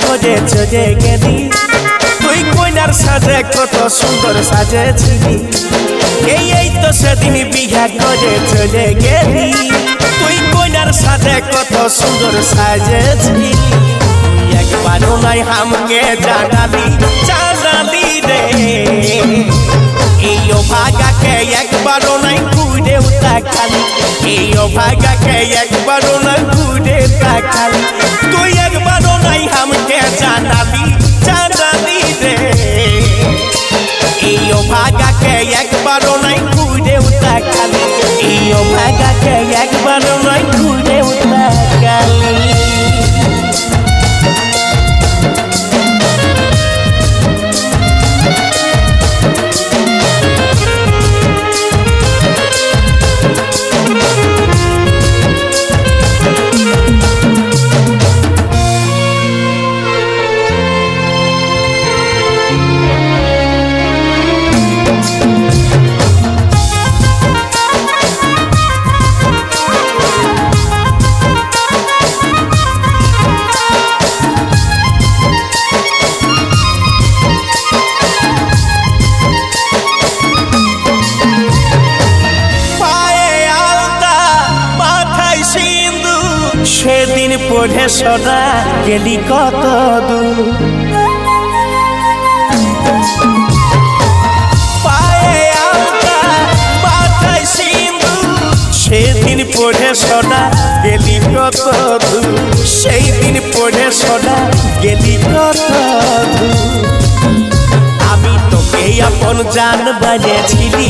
চলে গেলি। তুই কইনার সাজে কত সুন্দর সাজেছিলি। এই এই তো সেদিন বিঘা করে চলে গেলি। তুই কইনার সাথে কত সুন্দর সাজেছিলি। তুই একবারও নাই হামকে জানালি জানালি রে। এই ভাগাকে একবারও নাই ঘুরে তাকালি। এই ভাগাকে একবারও নাই ঘুরে তাকালি। সেদিন পড়ে সোনা গেলি কত দূর। সেদিন পড়ে সোনা গেলি কত দূর। সেই দিন পড়ে সোনা গেলি কত দূর। আমি তোকে আপন জান বানিয়েছিলি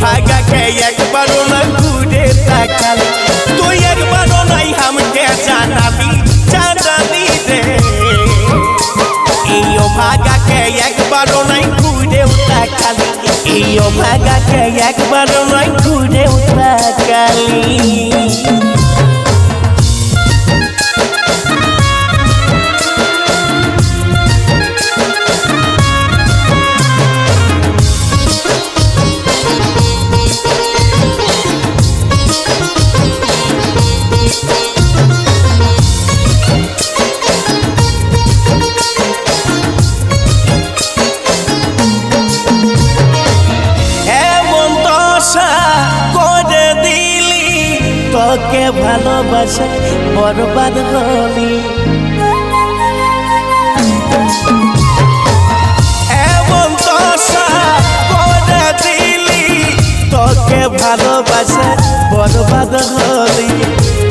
ভাগাকে একবারও নাই ঘুরে তাকালি তুই একবারও নাই আমাকে জানালি জানালি রে এই ভাগাকে একবারও নাই ঘুরে তাকালি এই ভাগাকে একবারও নাই ঘুরে তাকালি তোকে ভালোবাসা, বরবাদ হলি। এমন তোকে ভালোবাসা, বরবাদ হলি।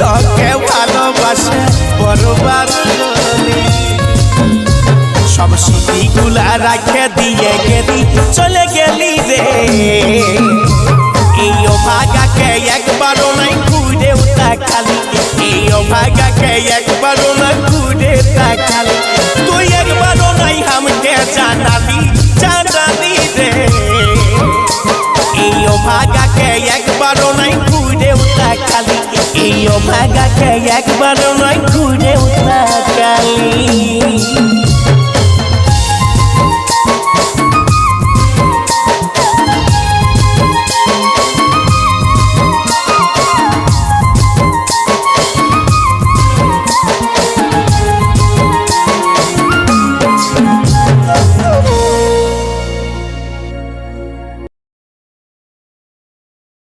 তোকে ভালোবাসা, বরবাদ হলি। সব স্মৃতিগুলা রাখে, দিয়ে গেলি, চলে গেলি রে। এই ভাগাকে একবারও নাই ভাগাকে একবারও না ঘুরে তাকালি। তুই একবারও নাই আমাকে জানালি জানালি রে। এই ভাগাকে একবারও নাই ঘুরে তাকালি। এই ভাগাকে একবারও নাই ঘুরে